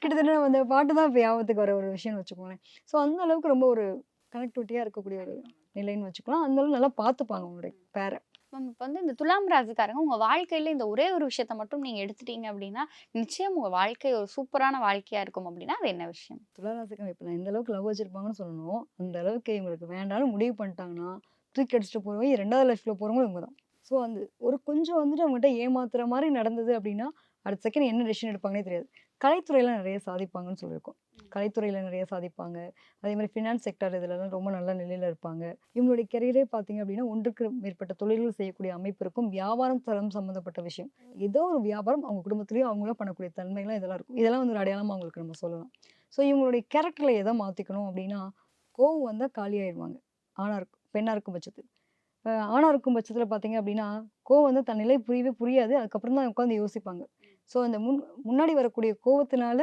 கிட்டத்தட்ட நம்ம அந்த பாட்டு தான் இப்போ ஞாபகத்துக்கு வர ஒரு விஷயம்னு வச்சுக்கோங்களேன். ஸோ அந்த அளவுக்கு ரொம்ப ஒரு கனெக்டிவிட்டியாக இருக்கக்கூடிய ஒரு நிலைன்னு வச்சுக்கலாம். அந்த அளவுக்கு நல்லா பார்த்துப்பாங்க அவங்களுடைய பேரை. மேம் இப்போ வந்து இந்த துலாம் ராசிக்காரங்க உங்க வாழ்க்கையில இந்த ஒரே ஒரு விஷயத்த மட்டும் நீங்க எடுத்துட்டீங்க அப்படின்னா நிச்சயம் உங்க வாழ்க்கை ஒரு சூப்பரான வாழ்க்கையா இருக்கும் அப்படின்னா அது என்ன விஷயம்? துளாராசிக்கம் இப்போ நான் எந்த அளவுக்கு லவ் வச்சிருப்பாங்கன்னு சொல்லணும். அந்த அளவுக்கு இவங்களுக்கு வேண்டாம்னு முடிவு பண்ணிட்டாங்கன்னா தூக்கி அடிச்சுட்டு போகிறவங்க ரெண்டாவது லைஃப்ல போகிறவங்களும் இவங்க தான் ஸோ அந்த ஒரு கொஞ்சம் வந்துட்டு அவங்ககிட்ட ஏமாத்துற மாதிரி நடந்தது அப்படின்னா அடுத்த செகண்ட் என்ன டெசிஷன் எடுப்பாங்கன்னே தெரியாது. கலைத்துறையில நிறைய சாதிப்பாங்கன்னு சொல்லியிருக்கோம். கலைத்துறையில நிறைய சாதிப்பாங்க. அதே மாதிரி ஃபினான்ஸ் செக்டர் இதுலலாம் ரொம்ப நல்ல நிலையில இருப்பாங்க. இவங்களுடைய கெரியரே பார்த்தீங்க அப்படின்னா ஒன்றுக்கு மேற்பட்ட தொழில்கள் செய்யக்கூடிய அமைப்பு இருக்கும். வியாபாரம் தரம் சம்மந்தப்பட்ட விஷயம். ஏதோ ஒரு வியாபாரம் அவங்க குடும்பத்திலயும் அவங்களும் பண்ணக்கூடிய தன்மைகள்லாம் இதெல்லாம் இருக்கும். இதெல்லாம் வந்து ஒரு அடையாளமா அவங்களுக்கு நம்ம சொல்லலாம். ஸோ இவங்களுடைய கேரக்டர்ல எதை மாத்திக்கணும் அப்படின்னா கோவம் வந்தா காலியாயிடுவாங்க ஆணா பெண்ணாக இருக்கும் பட்சத்தில் ஆணாக ஆணா இருக்கும் பட்சத்தில் பார்த்தீங்க அப்படின்னா கோவம் வந்து தன் நிலை புரியவே புரியாது. அதுக்கப்புறம் தான் உட்காந்து யோசிப்பாங்க. ஸோ அந்த முன் முன்னாடி வரக்கூடிய கோவத்தினால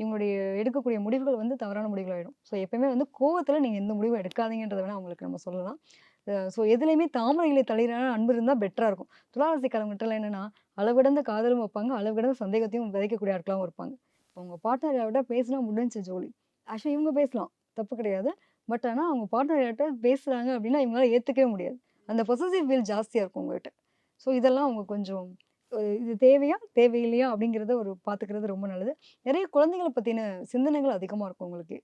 இவங்களுடைய எடுக்கக்கூடிய முடிவுகள் வந்து தவறான முடிவுகள் ஆகிடும் ஸோ எப்பயுமே வந்து கோவத்தில் நீங்கள் எந்த முடிவும் எடுக்காதீங்கன்றத வேணால் அவங்களுக்கு நம்ம சொல்லலாம். ஸோ எதுலையுமே தாமரையிலே தலையிலான அன்பு இருந்தால் பெட்டராக இருக்கும். துளாராசிக்காரங்கிட்ட என்னென்னா அளவிடந்த காதலும் வைப்பாங்க. அளவிடந்த சந்தேகத்தையும் விதைக்கக்கூடிய ஆட்களாகவும் இருப்பாங்க. இப்போ உங்கள் பார்ட்னர் விட பேசினா முடிஞ்ச ஜோலி. ஆக்சுவலி இவங்க பேசலாம். தப்பு கிடையாது. பட் ஆனால் அவங்க பார்ட்னர்கிட்ட பேசுகிறாங்க அப்படின்னா இவங்களால ஏற்றுக்கவே முடியாது. அந்த பொசசிவ் ஃபீல் ஜாஸ்தியாக இருக்கும் உங்கள்கிட்ட ஸோ இதெல்லாம் அவங்க கொஞ்சம் இது தேவையா தேவையில்லையா அப்படிங்கிறத ஒரு பார்த்துக்கிறது ரொம்ப நல்லது. நிறைய குழந்தைகளை பற்றின சிந்தனைகள் அதிகமாக இருக்கும் உங்களுக்கு.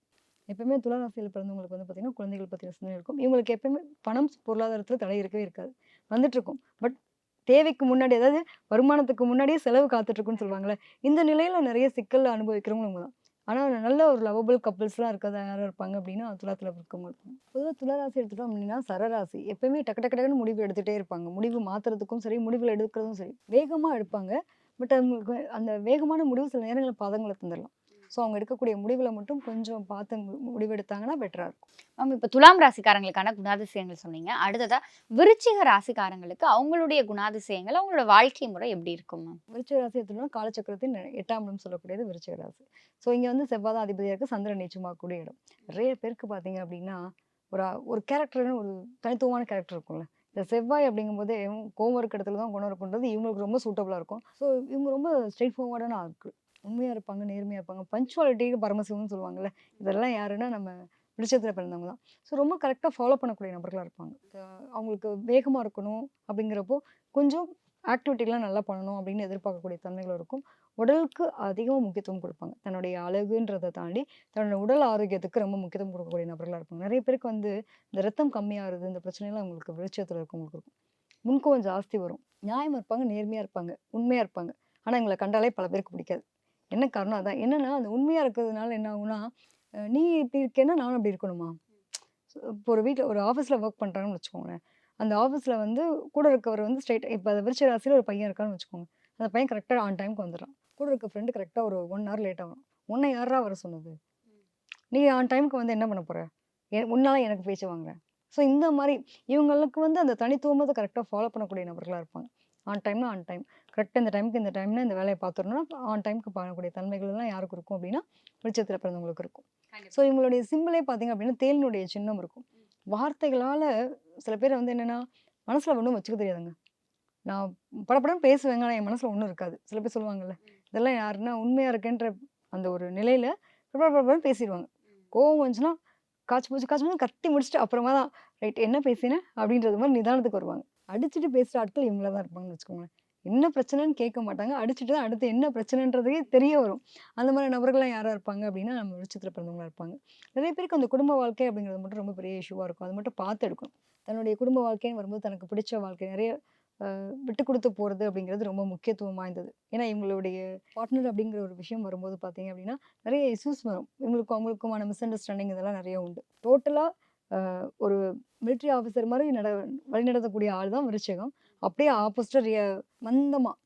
எப்பவுமே துளாராசியில் பிறந்தவங்களுக்கு வந்து பார்த்தீங்கன்னா குழந்தைகள் பற்றின சிந்தனை இருக்கும். இவங்களுக்கு எப்பவுமே பணம் பொருளாதாரத்தில் தடை இருக்கவே இருக்காது. வந்துட்டுருக்கும் பட் தேவைக்கு முன்னாடி அதாவது வருமானத்துக்கு முன்னாடியே செலவு காத்துட்ருக்குன்னு சொல்லுவாங்களே இந்த நிலையில் நிறைய சிக்கல் அனுபவிக்கிறவங்களும் தான். ஆனால் நல்ல ஒரு லவபிள் கப்புள்ஸ்லாம் இருக்கிறதா யாரும் இருப்பாங்க அப்படின்னா துலாத்தில் இருக்கவங்க. இருப்பாங்க பொதுவாக துளராசி எடுத்துட்டோம் அப்படின்னா சரராசி எப்பயுமே டக்கு டக்கு டக்குன்னு முடிவு எடுத்துகிட்டே இருப்பாங்க. முடிவு மாத்துறதுக்கும் சரி முடிவுகள் எடுக்கிறதும் சரி. வேகமாக எடுப்பாங்க. பட் அவங்களுக்கு அந்த வேகமான முடிவு சில நேரங்களில் பதங்களை தந்துடலாம் ஸோ அவங்க எடுக்கக்கூடிய முடிவுல மட்டும் கொஞ்சம் பார்த்து மு- முடிவு எடுத்தாங்கன்னா பெட்டராக இருக்கும். மேம் இப்போ துலாம் ராசிக்காரங்களுக்கான குணாதிசயங்கள் சொன்னீங்க. அடுத்ததா விருச்சிக ராசிக்காரங்களுக்கு அவங்களுடைய குணாதிசயங்கள் அவங்களோட வாழ்க்கை முறை எப்படி இருக்கும் மேம் விருச்சிக ராசி எடுத்துட்டோம்னா காலச்சக்கரத்தின் எட்டாம் இடம் சொல்லக்கூடியது விருச்சிக ராசி. ஸோ இங்கே வந்து செவ்வாய் தான் அதிபதியாக இருக்குது சந்திரன் நீச்சமாக கூடிய இடம். நிறைய பேருக்கு பார்த்தீங்க அப்படின்னா ஒரு ஒரு கேரக்டர்னு ஒரு தனித்துவமான கேரக்டர் இருக்கும்ல. இந்த செவ்வாய் அப்படிங்கும்போதே கோவம் இருக்க இடத்துல தான் குணம் இருக்குன்றது இவங்களுக்கு ரொம்ப சூட்டபுளாக இருக்கும். ஸோ இவங்க ரொம்ப ஸ்ட்ரெயிட் ஃபார்வர்டான ஆட்கள். உண்மையாக இருப்பாங்க நேர்மையாக இருப்பாங்க. பஞ்சுவாலிட்டிக்கு பரமசிவம்னு சொல்லுவாங்கல்ல இதெல்லாம் யாருன்னா நம்ம வெளிச்சத்தில் பிறந்தவங்க தான். ஸோ ரொம்ப கரெக்டாக ஃபாலோ பண்ணக்கூடிய நபர்களாக இருப்பாங்க. அவங்களுக்கு வேகமாக இருக்கணும் அப்படிங்கிறப்போ கொஞ்சம் ஆக்டிவிட்டிலாம் நல்லா பண்ணணும் அப்படின்னு எதிர்பார்க்கக்கூடிய தன்மைகள் இருக்கும். உடலுக்கு அதிகமாக முக்கியத்துவம் கொடுப்பாங்க. தன்னுடைய அழகுன்றதை தாண்டி தன்னோட உடல் ஆரோக்கியத்துக்கு ரொம்ப முக்கியத்துவம் கொடுக்கக்கூடிய நபர்களாக இருப்பாங்க. நிறைய பேருக்கு வந்து இந்த ரத்தம் கம்மியாகிறது இந்த பிரச்சனைலாம் அவங்களுக்கு வெளிச்சத்தில் இருக்கவங்களுக்கு இருக்கும். முன்கோவம் ஜாஸ்தி வரும். நியாயமாக இருப்பாங்க நேர்மையாக இருப்பாங்க உண்மையாக இருப்பாங்க. ஆனால் எங்களை கண்டாலே பல பேருக்கு பிடிக்காது. என்ன காரணம் அதான்? என்னென்னா அந்த உண்மையாக இருக்கிறதுனால என்ன ஆகும்னா நீ இப்படி இருக்கேன்னா நானும் அப்படி இருக்கணுமா? இப்போ ஒரு வீட்டில் ஒரு ஆஃபீஸில் ஒர்க் பண்ணுறாங்கன்னு வச்சுக்கோங்களேன். அந்த ஆஃபீஸில் வந்து கூட இருக்கவர் வந்து ஸ்ட்ரைட் இப்போ விருச்ச ராசியில் ஒரு பையன் இருக்கான்னு வச்சுக்கோங்க. அந்த பையன் கரெக்டாக ஆன் டைமுக்கு வந்துடுறான். கூட இருக்க ஃப்ரெண்டு கரெக்டாக ஒரு ஒன் ஹவர் லேட் ஆகும். உன்னை யாரா வர சொன்னது? நீ ஆன் டைமுக்கு வந்து என்ன பண்ண போகிற எ- உன்னால எனக்கு பேச்சு வாங்குறேன். ஸோ இந்த மாதிரி இவங்களுக்கு வந்து அந்த தனித்துவமத்தை கரெக்டாக ஃபாலோ பண்ணக்கூடிய நபர்களாக இருப்பாங்க. ஆன் டைம்னா ஆன் டைம் கரெக்டாக இந்த டைமுக்கு இந்த டைம்னா இந்த வேலையை பார்த்துடணும்னா ஆன் டைமுக்கு பண்ணக்கூடிய தன்மைகள் எல்லாம் யாருக்கு இருக்கும் அப்படின்னா வெளிச்சத்தில் பிறந்தவங்களுக்கு இருக்கும். ஸோ இவங்களுடைய சிம்பிளே பார்த்தீங்க அப்படின்னா தேலினுடைய சின்னம் இருக்கும். வார்த்தைகளால் சில பேர் வந்து என்னென்னா மனசில் ஒன்றும் வச்சுக்க தெரியாதுங்க. நான் படப்படம் பேசுவேங்க ஆனால் என் மனசில் ஒன்றும் இருக்காது. சில பேர் சொல்லுவாங்கல்ல இதெல்லாம் யாருன்னா உண்மையாக இருக்கேன்ற அந்த ஒரு நிலையில் படப்படம் பேசிடுவாங்க. கோவம் வந்துச்சுன்னா காய்ச்சி போச்சு காய்ச்சி போச்சு கத்தி முடிச்சுட்டு அப்புறமா தான் ரைட் என்ன பேசினேன் அப்படின்றது மாதிரி நிதானத்துக்கு வருவாங்க. அடிச்சுட்டு பேசுகிற ஆட்கள் இவங்கள தான் இருப்பாங்கன்னு வச்சுக்கோங்களேன். என்ன பிரச்சனைன்னு கேட்க மாட்டாங்க. அடிச்சுட்டு தான் அடுத்து என்ன பிரச்சனைன்றதே தெரிய வரும். அந்த மாதிரி நபர்கள்லாம் யாராக இருப்பாங்க அப்படின்னா நம்ம வெளிச்சத்தில் பிறந்தவங்களாக இருப்பாங்க. நிறைய பேருக்கு அந்த குடும்ப வாழ்க்கை அப்படிங்கிறது மட்டும் ரொம்ப பெரிய இஷ்யூவாக இருக்கும். அது மட்டும் பார்த்து எடுக்கணும். தன்னுடைய குடும்ப வாழ்க்கைன்னு வரும்போது தனக்கு பிடிச்ச வாழ்க்கை நிறைய விட்டு கொடுத்து போகிறது அப்படிங்கிறது ரொம்ப முக்கியத்துவம் வாய்ந்தது. ஏன்னா இவங்களுடைய பார்ட்னர் அப்படிங்கிற ஒரு விஷயம் வரும்போது பார்த்தீங்க அப்படின்னா நிறைய இஷ்யூஸ் வரும். இவங்களுக்கும் அவங்களுக்குமான மிஸ் அண்டர்ஸ்டாண்டிங் இதெல்லாம் நிறைய உண்டு. டோட்டலாக ஒரு மிலிட்ரி ஆஃபீஸர் மாதிரி நட வழிநடத்தக்கூடிய ஆள் தான் விருச்சகம். அப்படியே ஆப்போசிட்டாக ரியா மந்தமாக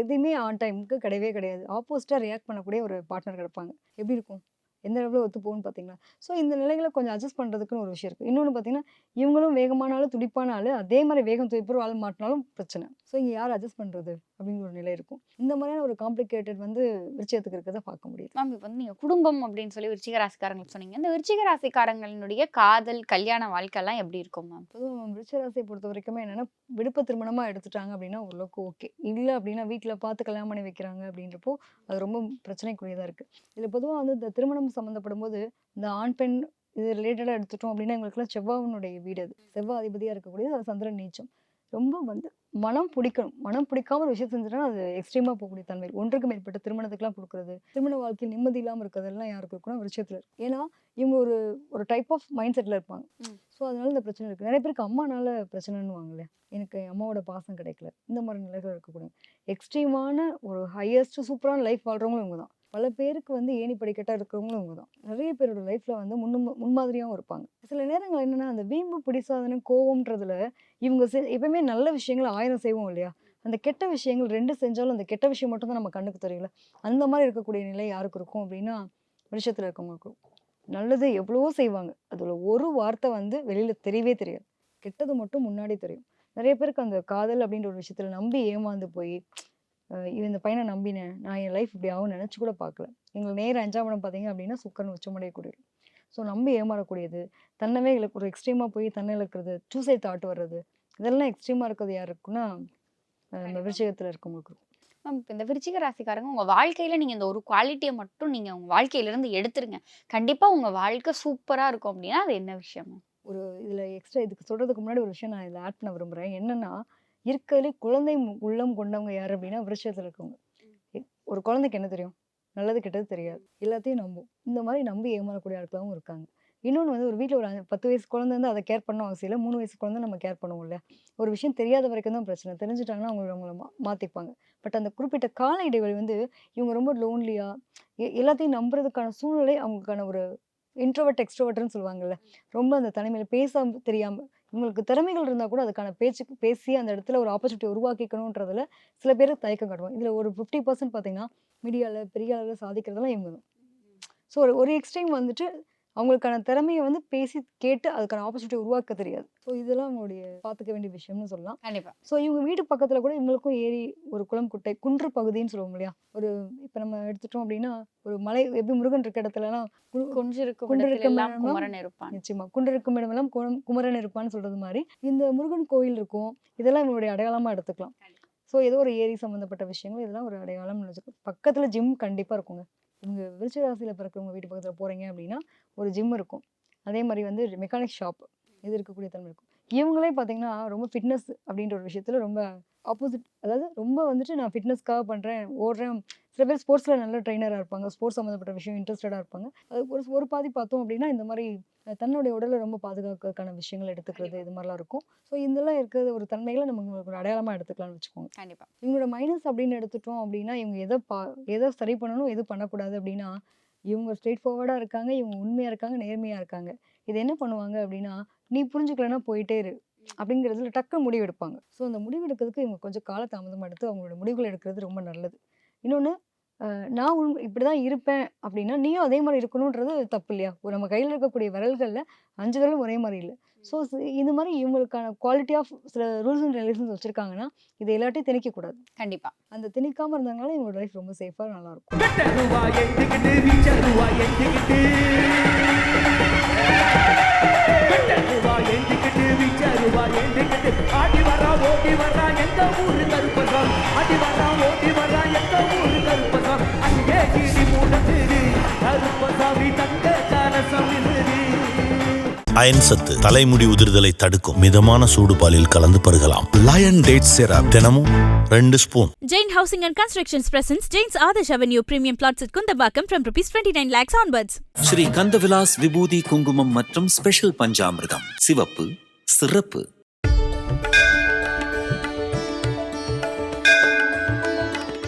எதுவுமே ஆன் டைமுக்கு கிடையவே கிடையாது. ஆப்போசிட்டாக ரியாக்ட் பண்ணக்கூடிய ஒரு பார்ட்னர் கிடப்பாங்க. எப்படி இருக்கும்? எந்த அளவில் ஒத்து போகும்னு பார்த்தீங்களா ஸோ இந்த நிலைகளை கொஞ்சம் அட்ஜஸ்ட் பண்ணுறதுக்குன்னு ஒரு விஷயம் இருக்குது இன்னொன்று பார்த்தீங்கன்னா இவங்களும் வேகமான துடிப்பானாலும் துடிப்பான அதே மாதிரி வேகம் துடிப்புற ஆள் மாட்டினாலும் பிரச்சனை. ஸோ இங்கே யார் அட்ஜஸ்ட் பண்ணுறது அப்படிங்கிற ஒரு நிலை இருக்கும். இந்த மாதிரியான ஒரு காம்ப்ளிகேட்டட் வந்து விருச்சயத்துக்கு இருக்கிறத பார்க்க முடியுது. மேம் இப்போ வந்து நீங்க குடும்பம் அப்படின்னு சொல்லி விருச்சிக ராசிக்காரங்களுக்கு சொன்னீங்க. இந்த விருச்சிக ராசிக்காரங்களுடைய காதல் கல்யாண வாழ்க்கை எல்லாம் எப்படி இருக்கும் மேம்? பொதுவாக விருச்சராசியை பொறுத்த வரைக்குமே என்னென்னா விடுப்பு திருமணமாக எடுத்துட்டாங்க அப்படின்னா ஓரளவுக்கு ஓகே இல்லை அப்படின்னா வீட்டில் பார்த்து கல்யாணம் பண்ணி வைக்கிறாங்க அப்படின்றப்போ அது ரொம்ப பிரச்சனைக்குரியதாக இருக்குது இதில் பொதுவாக வந்து இந்த திருமணம் சம்மந்தப்படும் போது இந்த ஆண் பெண் இது ரிலேட்டடாக எடுத்துட்டோம் அப்படின்னா எங்களுக்குலாம் செவ்வாவினுடைய வீடு அது. செவ்வாய் அதிபதியாக இருக்கக்கூடியது அது சந்திரன் நீச்சம். ரொம்ப வந்து மனம் பிடிக்கணும். மனம் பிடிக்காம ஒரு விஷயம் செஞ்சுட்டா அது எக்ஸ்ட்ரீமாக போகக்கூடிய தன்மை. ஒன்றுக்கு மேற்பட்ட திருமணத்துக்குலாம் கொடுக்குறது திருமண வாழ்க்கையில் நிம்மதி இல்லாமல் இருக்கிறதெல்லாம் யாருக்கு இருக்குன்னா விஷயத்தில் இருக்கு. ஏன்னா இவங்க ஒரு ஒரு டைப் ஆஃப் மைண்ட் செட்டில் இருப்பாங்க. ஸோ அதனால இந்த பிரச்சனை இருக்குது நிறைய பேருக்கு அம்மானால பிரச்சனைன்னு வாங்கல எனக்கு என் அம்மாவோட பாசம் கிடைக்கல. இந்த மாதிரி நிலைகள் இருக்கக்கூடிய எக்ஸ்ட்ரீமான ஒரு ஹையஸ்ட் சூப்பரான லைஃப் வாழ்றவங்களும் இவங்க தான். பல பேருக்கு வந்து ஏணி படிக்கட்டாக இருக்கிறவங்களும் இவங்க தான் நிறைய பேரோட லைஃப்பில் வந்து முன்னும் முன்மாதிரியாகவும் இருப்பாங்க. சில நேரங்கள் என்னென்னா அந்த வீம்பு பிடிசாதன கோவம்ன்றதுல இவங்க செ- எப்பயுமே நல்ல விஷயங்களை ஆயிரம் செய்வோம் இல்லையா? அந்த கெட்ட விஷயங்கள் ரெண்டு செஞ்சாலும் அந்த கெட்ட விஷயம் மட்டும் தான் நம்ம கண்ணுக்கு தெரியல அந்த மாதிரி இருக்கக்கூடிய நிலை யாருக்கு இருக்கும் அப்படின்னா விஷயத்தில் இருக்கவங்களுக்கு நல்லது எவ்வளவோ செய்வாங்க. அதில் ஒரு வார்த்தை வந்து வெளியில் தெரியவே தெரியாது. கெட்டது மட்டும் முன்னாடி தெரியும். நிறைய பேருக்கு அந்த காதல் அப்படின்ற ஒரு விஷயத்தில் நம்பி ஏமாந்து போய் இந்த பையனை நம்பினேன். நான் என் லைஃப் இப்படி ஆகும் நினச்சி கூட பார்க்கல. எங்களுக்கு நேர அஞ்சாம் படம் பார்த்தீங்க அப்படின்னா சுக்கரன் உச்சமடையக்கூடியது ஸோ நம்பி ஏமாறக்கூடியது. தன்னவே இழக்கு ஒரு எக்ஸ்ட்ரீமாக போய் தன்னை இழக்கிறது சூசைட் தாட் வர்றது. இதெல்லாம் எக்ஸ்ட்ரீமாக இருக்கிறது யாருக்குன்னா அஹ் இந்த விருச்சகத்தில் இருக்கவங்களுக்கு இருக்கும். மேம் இப்போ இந்த விருச்சிக ராசிக்காரங்க உங்க வாழ்க்கையில நீங்க இந்த ஒரு குவாலிட்டியை மட்டும் நீங்க உங்க வாழ்க்கையில இருந்து எடுத்துருங்க. கண்டிப்பா உங்க வாழ்க்கை சூப்பரா இருக்கும் அப்படின்னா அது என்ன விஷயம்? ஒரு இதில் எக்ஸ்ட்ரா இதுக்கு சொல்கிறதுக்கு முன்னாடி ஒரு விஷயம் நான் இதில் ஆட் பண்ண விரும்புகிறேன் என்னன்னா இருக்கிறதுலே குழந்தை உள்ளம் கொண்டவங்க யார் அப்படின்னா விருட்சத்தில் இருக்கவங்க. ஒரு குழந்தைக்கு என்ன தெரியும்? நல்லது கெட்டது தெரியாது. எல்லாத்தையும் நம்பும். இந்த மாதிரி நம்பி ஏமாறக்கூடிய ஆட்களாகவும் இருக்காங்க. இன்னொன்று வந்து ஒரு வீட்டில் ஒரு பத்து வயசு குழந்தை வந்து அதை கேர் பண்ண அவசியம் இல்லை. மூணு வயசு குழந்தை நம்ம கேர் பண்ணுவோம்ல. ஒரு விஷயம் தெரியாத வரைக்கும் தான் பிரச்சனை. தெரிஞ்சுட்டாங்கன்னா அவங்க அவங்கள மா மாற்றிப்பாங்க பட் அந்த குறிப்பிட்ட கால இடைவெளி வந்து இவங்க ரொம்ப லோன்லியாக எல்லாத்தையும் நம்புறதுக்கான சூழ்நிலை அவங்களுக்கான ஒரு இன்ட்ரோவர்ட் எக்ஸ்ட்ரோவர்ட்னு சொல்லுவாங்கல்ல. ரொம்ப அந்த தனிமையில் பேச தெரியாமல் இவங்களுக்கு திறமைகள் இருந்தால் கூட அதுக்கான பேச்சுக்கு பேசி அந்த இடத்துல ஒரு ஆப்பர்ச்சுனிட்டி உருவாக்கிக்கணுன்றதுல சில பேர் தயக்கம் காட்டுவாங்க இதில் ஒரு ஃபிஃப்டி பர்சன்ட் பார்த்தீங்கன்னா மீடியாவில் பெரிய அளவில் சாதிக்கிறதெல்லாம் இவங்க தான். ஸோ ஒரு ஒரு எக்ஸ்ட்ரீம் வந்துட்டு அவங்களுக்கான திறமையை வந்து பேசி கேட்டு அதுக்கான ஆப்பர்ச்சுனிட்டி உருவாக்க தெரியாது. ஸோ இதெல்லாம் அவங்களுடைய பார்த்துக்க வேண்டிய விஷயம்னு சொல்லலாம். கண்டிப்பா. ஸோ இவங்க வீட்டு பக்கத்தில் கூட இவங்களுக்கும் ஏரி ஒரு குளம் குட்டை குன்று பகுதின்னு சொல்லுவோம் இல்லையா? ஒரு இப்போ நம்ம எடுத்துட்டோம் அப்படின்னா ஒரு மலை எப்படி முருகன் இருக்க இடத்துலலாம் கு- குன்றிருக்கும் குன்றிருக்கும் இடத்திலெல்லாம் இடமெல்லாம் குமரன் இருப்பான். நிச்சயமா. குன்றிருக்கும் இடமெல்லாம் குமரன் இருப்பான்னு சொல்றது மாதிரி. இந்த முருகன் கோயில் இருக்கும். இதெல்லாம் இவங்களுடைய அடையாளமா எடுத்துக்கலாம். ஸோ ஏதோ ஒரு ஏரி சம்மந்தப்பட்ட விஷயங்கள் இதெல்லாம் ஒரு அடையாளம் நினைச்சுக்கலாம் பக்கத்துல ஜிம் கண்டிப்பா இருக்குங்க. இவங்க விருச்சிக ராசியில் பிறக்கிறவங்க வீட்டு பக்கத்தில் போகிறீங்க அப்படின்னா ஒரு ஜிம் இருக்கும். அதே மாதிரி வந்து மெக்கானிக் ஷாப் இது இருக்கக்கூடிய தன்மை இருக்கும். இவங்களே பார்த்தீங்கன்னா ரொம்ப ஃபிட்னஸ் அப்படின்ற ஒரு விஷயத்தில் ரொம்ப ஆப்போசிட் அதாவது ரொம்ப வந்துட்டு நான் ஃபிட்னஸ்க்காக பண்ணுறேன் ஓடுறேன். சில பேர் ஸ்போர்ட்ஸில் நல்ல ட்ரைனராக இருப்பாங்க. ஸ்போர்ட்ஸ் சம்மந்தப்பட்ட விஷயம் இன்ட்ரெஸ்டடாக இருப்பாங்க. அது ஒரு ஒரு பாதி பார்த்தோம் அப்படின்னா இந்த மாதிரி தன்னுடைய உடலை ரொம்ப பாதுகாக்கிறதுக்கான விஷயங்கள் எடுத்துக்கிறது இது மாதிரிலாம் இருக்கும். ஸோ இதெல்லாம் இருக்கிற ஒரு தன்மைகளை நம்ம ஒரு அடையாளமாக எடுத்துக்கலாம்னு வச்சுக்கோங்க. கண்டிப்பா. இவங்களோட மைனஸ் அப்படின்னு எடுத்துட்டோம் அப்படின்னா இவங்க எதை பா எதை சரி பண்ணணும் எது பண்ணக்கூடாது அப்படின்னா இவங்க ஸ்ட்ரெயிட் ஃபார்வர்டாக இருக்காங்க இவங்க உண்மையாக இருக்காங்க நேர்மையாக இருக்காங்க. இது என்ன பண்ணுவாங்க அப்படின்னா நீ புரிஞ்சுக்கலன்னா போயிட்டே இரு. அப்படிங்கிறதுல டக்கு முடிவு எடுப்பாங்க ஸோ அந்த முடிவு எடுக்கிறதுக்கு இவங்க கொஞ்சம் காலதாமதம் எடுத்து அவங்களோட முடிவுகள் எடுக்கிறது ரொம்ப நல்லது. இன்னொன்று நான் உண் இப்படி தான் இருப்பேன் அப்படின்னா நீயும் அதே மாதிரி இருக்கணுன்றது தப்பு இல்லையா ஒரு நம்ம கையில் இருக்கக்கூடிய விரல்களில் அஞ்சு விரலும் ஒரே மாதிரி இல்லை. ஸோ இது மாதிரி இவங்களுக்கான குவாலிட்டி ஆஃப் சில ரூல்ஸ் அண்ட் ரெகுலேஷன்ஸ் வச்சுருக்காங்கன்னா இது எல்லாத்தையும் திணிக்கக்கூடாது கண்டிப்பா. அந்த திணிக்காம இருந்தாங்கனால இவங்களோட லைஃப் ரொம்ப சேஃபாக நல்லா இருக்கும். கட்டருவா எட்டுக்கிட்டு வீச்சருவா எட்டுக்கிட்டு ஆடி வரா ஓடி வரா எந்த ஊரு கருப்பசாமி ஆடி வரா ஓடி வரா அயன் சத்து தலைமுடி உதிர்தலை தடுக்கும் மிதமான சூடு பாலில் கலந்து பருகலாம் லயன் டேட் சிரப் தினமும் ரெண்டு spoon Jain Housing and Constructions presents Jain's Adesh Avenue Premium Plots at Kundabakam from rupees 29 lakhs onwards. Sri Kandavilas விபூதி குங்குமம் மற்றும் ஸ்பெஷல் பஞ்சாமிர்தம் சிவப்பு சிறப்பு